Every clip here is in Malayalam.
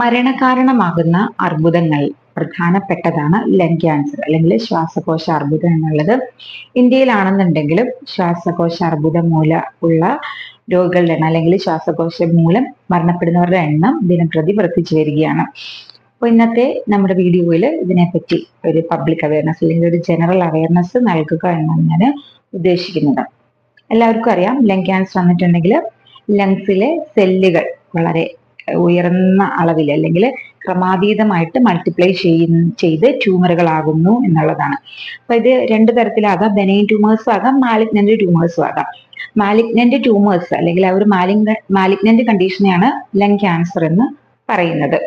മരണകാരണമാകുന്ന അർബുദങ്ങൾ പ്രധാനപ്പെട്ടതാണ് ലങ് ക്യാൻസർ അല്ലെങ്കിൽ ശ്വാസകോശ അർബുദം എന്നുള്ളത്. ഇന്ത്യയിലാണെന്നുണ്ടെങ്കിലും ശ്വാസകോശ അർബുദം മൂല ഉള്ള രോഗികളുടെ എണ്ണം അല്ലെങ്കിൽ ശ്വാസകോശം മൂലം മരണപ്പെടുന്നവരുടെ എണ്ണം ദിനംപ്രതി വർദ്ധിച്ചു വരികയാണ്. അപ്പോൾ ഇന്നത്തെ നമ്മുടെ വീഡിയോയിൽ ഇതിനെപ്പറ്റി ഒരു പബ്ലിക് അവയർനെസ് അല്ലെങ്കിൽ ഒരു ജനറൽ അവയർനെസ് നൽകുക എന്നാണ് ഞാൻ ഉദ്ദേശിക്കുന്നത്. എല്ലാവർക്കും അറിയാം ലങ് ക്യാൻസർ വന്നിട്ടുണ്ടെങ്കിൽ ലങ്സിലെ സെല്ലുകൾ വളരെ ഉയർന്ന അളവിൽ അല്ലെങ്കിൽ ക്രമാതീതമായിട്ട് മൾട്ടിപ്ലൈ ചെയ്ത് ട്യൂമറുകളാകുന്നു എന്നുള്ളതാണ്. അപ്പൊ ഇത് രണ്ട് തരത്തിലാകാം. ബെനൈൻ ട്യൂമേഴ്സും ആകാം മാലിഗ്നന്റ് ട്യൂമേഴ്സും ആകാം. മാലിഗ്നന്റ് ട്യൂമേഴ്സ് അല്ലെങ്കിൽ ആ ഒരു മാലിഗ് മാലിഗ്നന്റ് കണ്ടീഷനെയാണ് ലങ് ക്യാൻസർ എന്ന് പറയുന്നത്.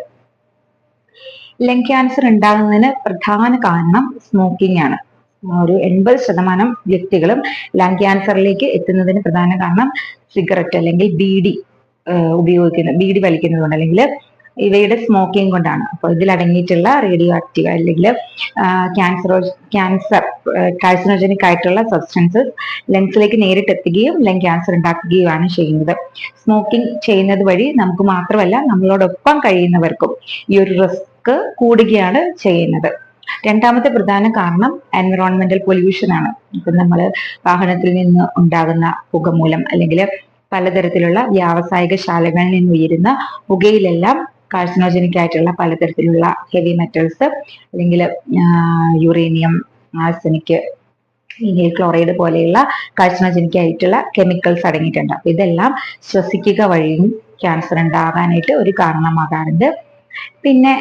ലങ് ക്യാൻസർ ഉണ്ടാകുന്നതിന് പ്രധാന കാരണം സ്മോക്കിംഗ് ആണ്. ഒരു എൺപത് ശതമാനം വ്യക്തികളും ലങ് ക്യാൻസറിലേക്ക് എത്തുന്നതിന് പ്രധാന കാരണം സിഗരറ്റ് അല്ലെങ്കിൽ ബീഡി. ഉപയോഗിക്കുന്നത് ബീഡി വലിക്കുന്നത് കൊണ്ട് അല്ലെങ്കിൽ ഇവയുടെ സ്മോക്കിംഗ് കൊണ്ടാണ്. അപ്പോൾ ഇതിൽ അടങ്ങിയിട്ടുള്ള റേഡിയോ ആക്റ്റീവ് അല്ലെങ്കിൽ ക്യാൻസറോ ക്യാൻസർ കാഴ്സനോജനിക് ആയിട്ടുള്ള സബ്സ്റ്റൻസസ് ലങ്സിലേക്ക് നേരിട്ട് എത്തുകയും ലങ് ക്യാൻസർ ഉണ്ടാക്കുകയുമാണ് ചെയ്യുന്നത്. സ്മോക്കിംഗ് ചെയ്യുന്നത് വഴി നമുക്ക് മാത്രമല്ല നമ്മളോടൊപ്പം കഴിയുന്നവർക്കും ഈ ഒരു റിസ്ക് കൂടുകയാണ് ചെയ്യുന്നത്. രണ്ടാമത്തെ പ്രധാന കാരണം എൻവറോൺമെന്റൽ പൊല്യൂഷൻ ആണ്. ഇപ്പം നമ്മൾ വാഹനത്തിൽ നിന്ന് ഉണ്ടാകുന്ന പുക മൂലം അല്ലെങ്കിൽ പലതരത്തിലുള്ള വ്യാവസായിക ശാലകളിൽ നിന്ന് ഉയരുന്ന പുകയിലെല്ലാം കാഴ്സനോജനിക് ആയിട്ടുള്ള പലതരത്തിലുള്ള ഹെവി മെറ്റൽസ് അല്ലെങ്കിൽ യുറേനിയം ആർസനിക് ഇനിൽ ക്ലോറൈഡ് പോലെയുള്ള കാഴ്സനോജനിക് ആയിട്ടുള്ള കെമിക്കൽസ് അടങ്ങിയിട്ടുണ്ട്. അപ്പൊ ഇതെല്ലാം ശ്വസിക്കുക വഴിയും ക്യാൻസർ ഉണ്ടാകാനായിട്ട് ഒരു കാരണമാകാറുണ്ട്. പിന്നെ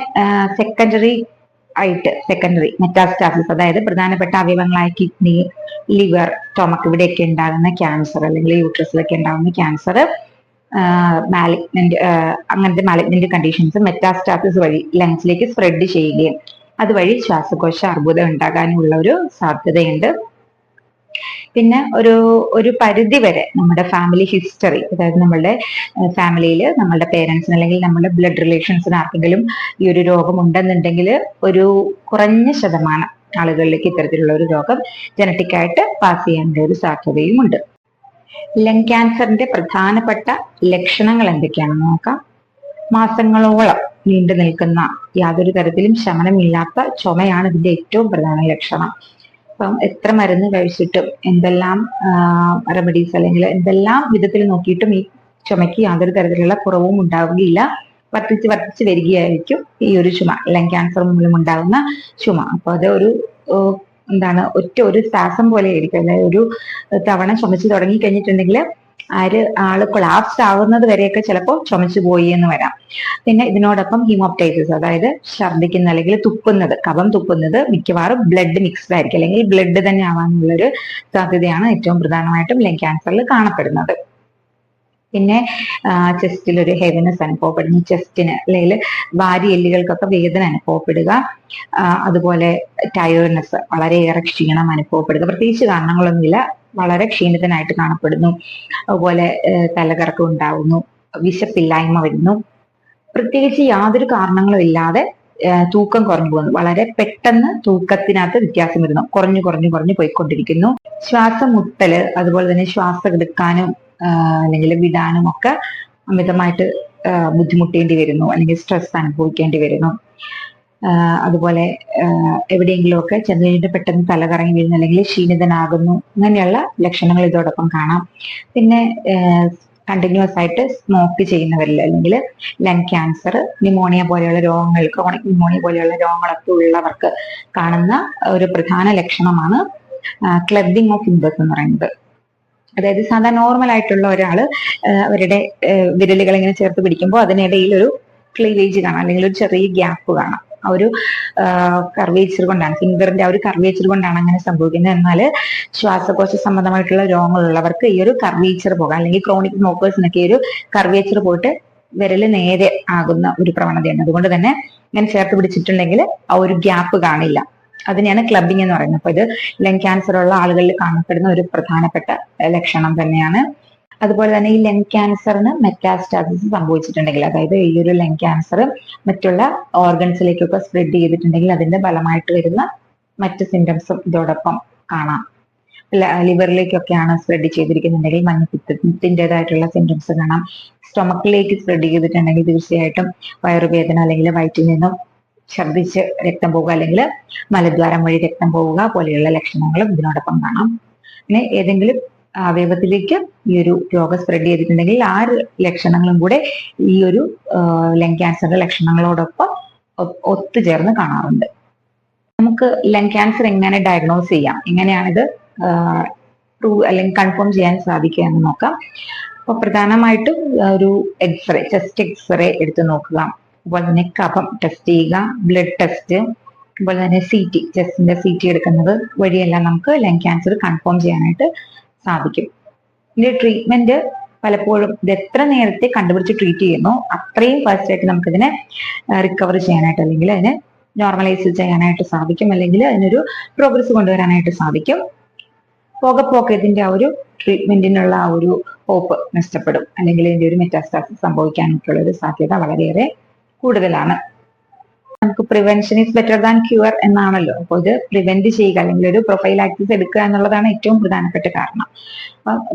സെക്കൻഡറി ആയിട്ട് സെക്കൻഡറി മെറ്റാസ്റ്റാസിസ് അതായത് പ്രധാനപ്പെട്ട അവയവങ്ങളായ കിഡ്നി ലിവർ സ്റ്റൊമക്ക് ഇവിടെയൊക്കെ ഉണ്ടാകുന്ന ക്യാൻസർ അല്ലെങ്കിൽ യൂട്രസിലൊക്കെ ഉണ്ടാകുന്ന ക്യാൻസർ മാലിഗ്നന്റ് അങ്ങനത്തെ മാലിഗ്നന്റ് കണ്ടീഷൻസ് മെറ്റാസ്റ്റാസിസ് വഴി ലങ്സിലേക്ക് സ്പ്രെഡ് ചെയ്യുകയും അതുവഴി ശ്വാസകോശ അർബുദം ഉണ്ടാകാനുള്ള ഒരു സാധ്യതയുണ്ട്. പിന്നെ ഒരു ഒരു പരിധി വരെ നമ്മുടെ ഫാമിലി ഹിസ്റ്ററി അതായത് നമ്മളുടെ ഫാമിലിയിൽ നമ്മളുടെ പേരൻസിന് അല്ലെങ്കിൽ നമ്മുടെ ബ്ലഡ് റിലേഷൻസിന് ആർക്കെങ്കിലും ഈ ഒരു രോഗം ഉണ്ടെന്നുണ്ടെങ്കിൽ ഒരു കുറഞ്ഞ ശതമാനം ആളുകളിലേക്ക് ഇത്തരത്തിലുള്ള ഒരു രോഗം ജനറ്റിക് ആയിട്ട് പാസ് ചെയ്യാനുള്ള ഒരു സാധ്യതയും ഉണ്ട് ലങ് ക്യാൻസറിന്റെ പ്രധാനപ്പെട്ട ലക്ഷണങ്ങൾ എന്തൊക്കെയാണെന്ന് നോക്കാം. മാസങ്ങളോളം നീണ്ടു നിൽക്കുന്ന യാതൊരു തരത്തിലും ശമനമില്ലാത്ത ചുമയാണ് ഇതിന്റെ ഏറ്റവും പ്രധാന ലക്ഷണം. അപ്പം എത്ര മരുന്ന് കഴിച്ചിട്ടും എന്തെല്ലാം റെമഡീസ് അല്ലെങ്കിൽ എന്തെല്ലാം വിധത്തിൽ നോക്കിയിട്ടും ഈ ചുമയ്ക്ക് യാതൊരു തരത്തിലുള്ള കുറവും ഉണ്ടാവുകയില്ല. വർദ്ധിച്ച് വർദ്ധിച്ച് വരികയായിരിക്കും ഈ ഒരു ചുമ അല്ലെങ്കിൽ ക്യാൻസർ മൂലം ഉണ്ടാകുന്ന ചുമ. അപ്പൊ അത് ഒരു എന്താണ് ഒറ്റ ഒരു ശ്വാസം പോലെ ആയിരിക്കും. അല്ലെ ഒരു തവണ ചുമച്ച് തുടങ്ങി കഴിഞ്ഞിട്ടുണ്ടെങ്കിൽ ആര് ആൾ കൊളാപ്സ് ആവുന്നത് വരെയൊക്കെ ചിലപ്പോൾ ചുമച്ചു പോയി എന്ന് വരാം. പിന്നെ ഇതിനോടൊപ്പം ഹീമോപ്റ്റൈസിസ് അതായത് ഛർദ്ദിക്കുന്ന അല്ലെങ്കിൽ തുപ്പുന്നത് കഫം തുപ്പുന്നത് മിക്കവാറും ബ്ലഡ് മിക്സ്ഡ് ആയിരിക്കും. അല്ലെങ്കിൽ ബ്ലഡ് തന്നെ ആവാനുള്ളൊരു സാധ്യതയാണ് ഏറ്റവും പ്രധാനമായിട്ടും ലങ് ക്യാൻസറിൽ കാണപ്പെടുന്നത്. പിന്നെ ചെസ്റ്റിൽ ഒരു ഹെവിനെസ് അനുഭവപ്പെടുന്നു. ചെസ്റ്റിന് അല്ലെങ്കിൽ ഭാര്യ എല്ലുകൾക്കൊക്കെ വേദന അനുഭവപ്പെടുക. അതുപോലെ ടയർനെസ് വളരെയേറെ ക്ഷീണം അനുഭവപ്പെടുക. പ്രത്യേകിച്ച് കാരണങ്ങളൊന്നുമില്ല. വളരെ ക്ഷീണിതനായിട്ട് കാണപ്പെടുന്നു. അതുപോലെ തലകറക്കം ഉണ്ടാവുന്നു. വിശപ്പില്ലായ്മ വരുന്നു. പ്രത്യേകിച്ച് യാതൊരു കാരണങ്ങളും ഇല്ലാതെ തൂക്കം കുറഞ്ഞു പോകുന്നു. വളരെ പെട്ടെന്ന് തൂക്കത്തിനകത്ത് വ്യത്യാസം വരുന്നു. കുറഞ്ഞു കുറഞ്ഞു കുറഞ്ഞു പോയിക്കൊണ്ടിരിക്കുന്നു. ശ്വാസം മുട്ടൽ അതുപോലെ തന്നെ ശ്വാസം എടുക്കാനും അല്ലെങ്കിൽ വിടാനും ഒക്കെ അമിതമായിട്ട് ബുദ്ധിമുട്ടേണ്ടി വരുന്നു അല്ലെങ്കിൽ സ്ട്രെസ് അനുഭവിക്കേണ്ടി വരുന്നു. അതുപോലെ എവിടെയെങ്കിലുമൊക്കെ ചെന്ന് കഴിഞ്ഞിട്ട് പെട്ടെന്ന് തലകറങ്ങി വീഴുന്നു അല്ലെങ്കിൽ ക്ഷീണിതനാകുന്നു അങ്ങനെയുള്ള ലക്ഷണങ്ങൾ ഇതോടൊപ്പം കാണാം. പിന്നെ കണ്ടിന്യൂസ് ആയിട്ട് സ്മോക്ക് ചെയ്യുന്നവരിൽ അല്ലെങ്കിൽ ലങ് ക്യാൻസർ ന്യൂമോണിയ പോലെയുള്ള രോഗങ്ങൾ ന്യൂമോണിയ പോലെയുള്ള രോഗങ്ങളൊക്കെ ഉള്ളവർക്ക് കാണുന്ന ഒരു പ്രധാന ലക്ഷണമാണ് ക്ലബിംഗ് ഓഫ് ഇമ്പസ് എന്ന് പറയുന്നത്. അതായത് സാധാരണ നോർമൽ ആയിട്ടുള്ള ഒരാൾ അവരുടെ വിരലുകൾ ഇങ്ങനെ ചേർത്ത് പിടിക്കുമ്പോൾ അതിനിടയിൽ ഒരു ക്ലീവേജ് കാണാം. അല്ലെങ്കിൽ ഒരു ചെറിയ ഗ്യാപ്പ് കാണാം. ആ ഒരു കർവേച്ചർ കൊണ്ടാണ് ഫിംഗറിന്റെ ആ ഒരു കർവേച്ചർ കൊണ്ടാണ് അങ്ങനെ സംഭവിക്കുന്നത്. എന്നാൽ ശ്വാസകോശ സംബന്ധമായിട്ടുള്ള രോഗങ്ങളുള്ളവർക്ക് ഈ ഒരു കർവേച്ചർ പോകാം. അല്ലെങ്കിൽ ക്രോണിക് മോക്കേഴ്സിനൊക്കെ ഈ ഒരു കർവേച്ചർ പോയിട്ട് വിരൽ നേരെ ആകുന്ന ഒരു പ്രവണതയാണ്. അതുകൊണ്ട് തന്നെ ഇങ്ങനെ ചേർത്ത് പിടിച്ചിട്ടുണ്ടെങ്കിൽ ആ ഒരു ഗ്യാപ്പ് കാണില്ല. അതിനെയാണ് ക്ലബിംഗ് എന്ന് പറയുന്നത്. അപ്പൊ ഇത് ലങ് ക്യാൻസർ ഉള്ള ആളുകളിൽ കാണപ്പെടുന്ന ഒരു പ്രധാനപ്പെട്ട ലക്ഷണം തന്നെയാണ്. അതുപോലെ തന്നെ ഈ ലങ് ക്യാൻസറിന് മെറ്റാസ്റ്റാസിസ് സംഭവിച്ചിട്ടുണ്ടെങ്കിൽ അതായത് ഈ ഒരു ലങ് ക്യാൻസർ മറ്റുള്ള ഓർഗൻസിലേക്കൊക്കെ സ്പ്രെഡ് ചെയ്തിട്ടുണ്ടെങ്കിൽ അതിന്റെ ഫലമായിട്ട് വരുന്ന മറ്റ് സിംറ്റംസും ഇതോടൊപ്പം കാണാം. ലിവറിലേക്കൊക്കെയാണ് സ്പ്രെഡ് ചെയ്തിരിക്കുന്നുണ്ടെങ്കിൽ മഞ്ഞപ്പിത്തത്തിന്റെതായിട്ടുള്ള സിംറ്റംസ് കാണാം. സ്റ്റൊമക്കിലേക്ക് സ്പ്രെഡ് ചെയ്തിട്ടുണ്ടെങ്കിൽ തീർച്ചയായിട്ടും വയറുവേദന അല്ലെങ്കിൽ വയറ്റിൽ നിന്നും ഛർദ്ദിച്ച് രക്തം പോവുക അല്ലെങ്കിൽ മലദ്വാരം വഴി രക്തം പോവുക പോലെയുള്ള ലക്ഷണങ്ങളും ഇതിനോടൊപ്പം കാണാം. പിന്നെ ഏതെങ്കിലും അവയവത്തിലേക്ക് ഈ ഒരു രോഗം സ്പ്രെഡ് ചെയ്തിട്ടുണ്ടെങ്കിൽ ആ ലക്ഷണങ്ങളും കൂടെ ഈ ഒരു ലങ് ക്യാൻസറിന്റെ ലക്ഷണങ്ങളോടൊപ്പം ഒത്തുചേർന്ന് കാണാറുണ്ട്. നമുക്ക് ലങ് ക്യാൻസർ എങ്ങനെ ഡയഗ്നോസ് ചെയ്യാം? എങ്ങനെയാണിത് പ്രൂവ് അല്ലെങ്കിൽ കൺഫേം ചെയ്യാൻ സാധിക്കുക എന്ന് നോക്കാം. അപ്പൊ പ്രധാനമായിട്ടും ഒരു എക്സ്റേ ചെസ്റ്റ് എക്സ്റേ എടുത്ത് നോക്കുക. അതുപോലെ തന്നെ കഫം ടെസ്റ്റ് ചെയ്യുക ബ്ലഡ് ടെസ്റ്റ് അതുപോലെ തന്നെ സി ടി ചെസ്റ്റിന്റെ സി ടി എടുക്കുന്നത് വഴിയെല്ലാം നമുക്ക് ലങ് ക്യാൻസർ കൺഫേം ചെയ്യാനായിട്ട് സാധിക്കും. ഇതിന്റെ ട്രീറ്റ്മെന്റ് പലപ്പോഴും ഇത് എത്ര നേരത്തെ കണ്ടുപിടിച്ച് ട്രീറ്റ് ചെയ്യുന്നു അത്രയും ഫാസ്റ്റ് ആയിട്ട് നമുക്കിതിനെ റിക്കവർ ചെയ്യാനായിട്ട് അല്ലെങ്കിൽ അതിനെ നോർമലൈസ് ചെയ്യാനായിട്ട് സാധിക്കും. അല്ലെങ്കിൽ അതിനൊരു പ്രോഗ്രസ് കൊണ്ടുവരാനായിട്ട് സാധിക്കും. പോകെ പോകെ ഇതിന്റെ ആ ഒരു ട്രീറ്റ്മെന്റിനുള്ള ആ ഒരു ഹോപ്പ് നഷ്ടപ്പെടും. അല്ലെങ്കിൽ ഇതിന്റെ ഒരു മെറ്റാസ്റ്റാസിസ് സംഭവിക്കാനായിട്ടുള്ള ഒരു സാധ്യത വളരെയേറെ കൂടുതലാണ്. നമുക്ക് prevention is better than cure എന്നാണല്ലോ. അപ്പോൾ ഇത് പ്രിവെന്റ് ചെയ്യുക അല്ലെങ്കിൽ ഒരു പ്രൊഫൈൽ ആക്സസ് എടുക്കുക എന്നുള്ളതാണ് ഏറ്റവും പ്രധാനപ്പെട്ട കാരണം.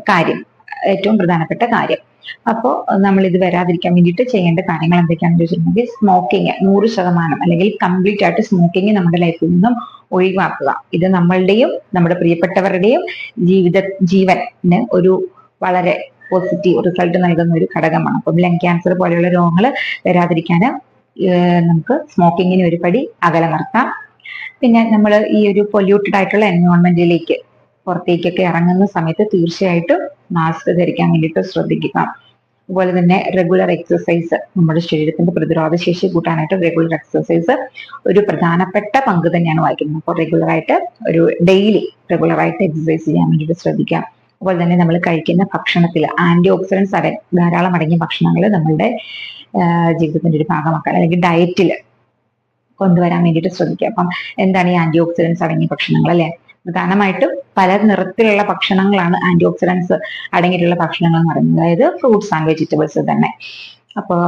കാര്യം. ഏറ്റവും പ്രധാനപ്പെട്ട കാര്യം. അപ്പോൾ നമ്മൾ ഇത് വരാതിരിക്കാൻ വേണ്ടിയിട്ട് ചെയ്യേണ്ട കാര്യങ്ങൾ എന്തൊക്കെയാണെന്ന് ചോദിച്ചിട്ടുണ്ടെങ്കിൽ സ്മോക്കിങ് നൂറ് ശതമാനം അല്ലെങ്കിൽ കംപ്ലീറ്റ് ആയിട്ട് സ്മോക്കിങ് നമ്മുടെ ലൈഫിൽ നിന്നും ഒഴിവാക്കുക. ഇത് നമ്മളുടെയും നമ്മുടെ പ്രിയപ്പെട്ടവരുടെയും ജീവിത ജീവന് ഒരു വളരെ പോസിറ്റീവ് റിസൾട്ട് നൽകുന്ന ഒരു ഘടകമാണ്. അപ്പം ലങ് ക്യാൻസർ പോലെയുള്ള രോഗങ്ങൾ വരാതിരിക്കാൻ നമുക്ക് സ്മോക്കിങ്ങിന് ഒരു പടി അകലെ നിർത്താം. പിന്നെ നമ്മൾ ഈ ഒരു പൊല്യൂട്ടഡ് ആയിട്ടുള്ള എൻവയോൺമെന്റിലേക്ക് പുറത്തേക്കൊക്കെ ഇറങ്ങുന്ന സമയത്ത് തീർച്ചയായിട്ടും മാസ്ക് ധരിക്കാൻ വേണ്ടിയിട്ട് ശ്രദ്ധിക്കുക. അതുപോലെ തന്നെ റെഗുലർ എക്സസൈസ് നമ്മുടെ ശരീരത്തിന്റെ പ്രതിരോധ ശേഷി കൂട്ടാനായിട്ട് റെഗുലർ എക്സസൈസ് ഒരു പ്രധാനപ്പെട്ട പങ്ക് തന്നെയാണ് വഹിക്കുന്നത്. അപ്പോൾ റെഗുലറായിട്ട് ഒരു ഡെയിലി റെഗുലറായിട്ട് എക്സസൈസ് ചെയ്യാൻ വേണ്ടിയിട്ട് ശ്രദ്ധിക്കാം. അതുപോലെ തന്നെ നമ്മൾ കഴിക്കുന്ന ഭക്ഷണത്തിൽ ആന്റി ഓക്സിഡൻസ് അട ധാരാളം അടങ്ങിയ ഭക്ഷണങ്ങൾ നമ്മളുടെ ജീവിതത്തിന്റെ ഒരു ഭാഗമാക്കാൻ അല്ലെങ്കിൽ ഡയറ്റിൽ കൊണ്ടുവരാൻ വേണ്ടിയിട്ട് ശ്രദ്ധിക്കുക അപ്പം എന്താണ് ഈ ആന്റി ഓക്സിഡൻസ് അടങ്ങിയ ഭക്ഷണങ്ങൾ അല്ലെ? പ്രധാനമായിട്ടും പല നിറത്തിലുള്ള ഭക്ഷണങ്ങളാണ് ആന്റി ഓക്സിഡൻസ് അടങ്ങിയിട്ടുള്ള ഭക്ഷണങ്ങൾ എന്ന് പറയുന്നത്. അതായത് ഫ്രൂട്ട്സ് ആൻഡ് വെജിറ്റബിൾസ് തന്നെ. അപ്പോൾ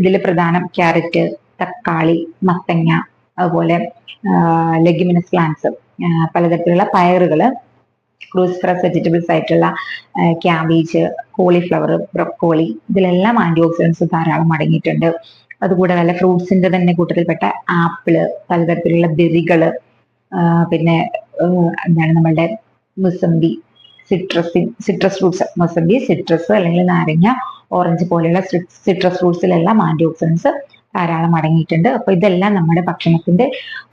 ഇതിൽ പ്രധാനം ക്യാരറ്റ് തക്കാളി മത്തങ്ങ അതുപോലെ ലെഗ്യുമിനസ് പ്ലാന്റ്സ് പലതരത്തിലുള്ള പയറുകൾ ക്രൂസ്ഫറസ് വെജിറ്റബിൾസ് ആയിട്ടുള്ള ക്യാബേജ് കോളിഫ്ലവർ ബ്രൊക്കോളി ഇതിലെല്ലാം ആന്റി ഓക്സിഡൻസ് ധാരാളം അടങ്ങിയിട്ടുണ്ട്. അതുകൂടെ നല്ല ഫ്രൂട്ട്സിന്റെ തന്നെ കൂട്ടത്തിൽപ്പെട്ട ആപ്പിൾ പലതരത്തിലുള്ള ബെറികൾ പിന്നെ എന്താണ് നമ്മളുടെ mosambi citrus citrus fruits mosambi citrus അല്ലെങ്കിൽ നാരങ്ങ ഓറഞ്ച് പോലെയുള്ള സിട്രസ് ഫ്രൂട്ട്സിലെല്ലാം ആന്റി ഓക്സിഡൻസ് ധാരാളം അടങ്ങിയിട്ടുണ്ട്. അപ്പൊ ഇതെല്ലാം നമ്മുടെ ഭക്ഷണത്തിന്റെ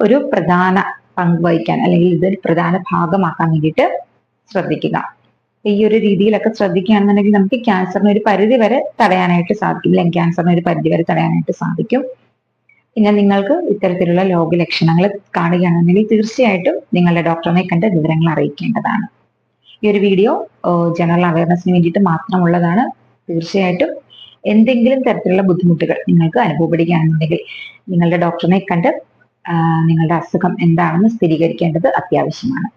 ഒരു പ്രധാന പങ്ക് വഹിക്കാൻ അല്ലെങ്കിൽ ഇത് പ്രധാന ഭാഗമാക്കാൻ വേണ്ടിയിട്ട് ശ്രദ്ധിക്കുക. ഈ ഒരു രീതിയിലൊക്കെ ശ്രദ്ധിക്കുകയാണെന്നുണ്ടെങ്കിൽ നമുക്ക് ക്യാൻസറിന് ഒരു പരിധി വരെ തടയാനായിട്ട് സാധിക്കും. അല്ലെങ്കിൽ ക്യാൻസറിന് ഒരു പരിധി വരെ തടയാനായിട്ട് സാധിക്കും. പിന്നെ നിങ്ങൾക്ക് ഇത്തരത്തിലുള്ള രോഗലക്ഷണങ്ങൾ കാണുകയാണെന്നുണ്ടെങ്കിൽ തീർച്ചയായിട്ടും നിങ്ങളുടെ ഡോക്ടറിനെ കണ്ട് വിവരങ്ങൾ അറിയിക്കേണ്ടതാണ്. ഈ ഒരു വീഡിയോ ജനറൽ അവയർനെസ്സിന് വേണ്ടിയിട്ട് മാത്രമുള്ളതാണ്. തീർച്ചയായിട്ടും എന്തെങ്കിലും തരത്തിലുള്ള ബുദ്ധിമുട്ടുകൾ നിങ്ങൾക്ക് അനുഭവപ്പെടുകയാണെന്നുണ്ടെങ്കിൽ നിങ്ങളുടെ ഡോക്ടറിനെ കണ്ട് നിങ്ങളുടെ അസുഖം എന്താണെന്ന് സ്ഥിരീകരിക്കേണ്ടത് അത്യാവശ്യമാണ്.